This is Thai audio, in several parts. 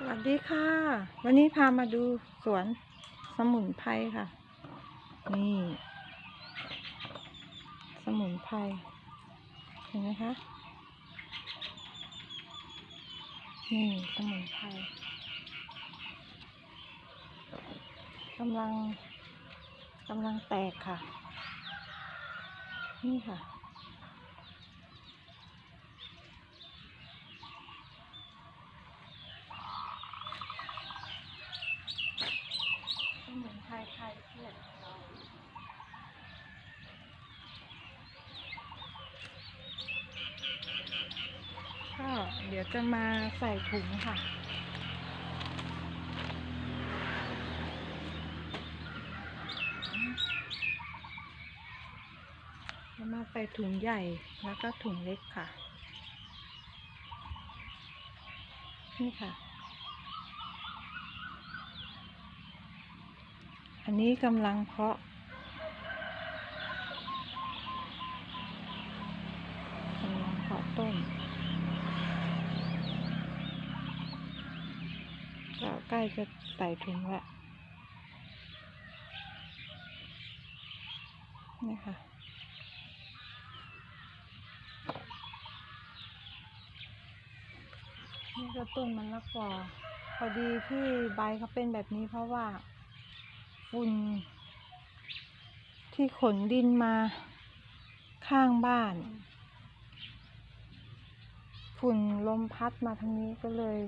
สวัสดีค่ะ วันนี้พามาดูสวนสมุนไพรค่ะ นี่ สมุนไพรเห็นไหมคะ นี่ สมุนไพรกำลังกำลังแตกค่ะ นี่ค่ะ สมุนไพรไทยเพื่อนเรา ก็เดี๋ยวจะมาใส่ถุงค่ะ จะมาใส่ถุงใหญ่แล้วก็ถุงเล็กค่ะ นี่ค่ะ อันนี้กำลังเพาะกำลังเพาะต้น ก็ใกล้จะใส่ถุงแล้วนี่ค่ะ นี่ก็ต้นมันละกอพอดีที่ใบเขาเป็นแบบนี้เพราะว่าฝุ่นที่ขนดินมาข้างบ้านฝุ่นลมพัดมาทางนี้ก็เลย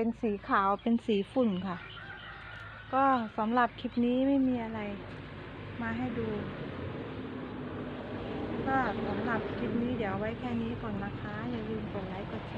เป็นสีขาวเป็นสีฝุ่นค่ะ ก็สำหรับคลิปนี้ไม่มีอะไรมาให้ดู ก็สำหรับคลิปนี้เดี๋ยวไว้แค่นี้ก่อนนะคะ อย่าลืมกดไลค์กดแชร์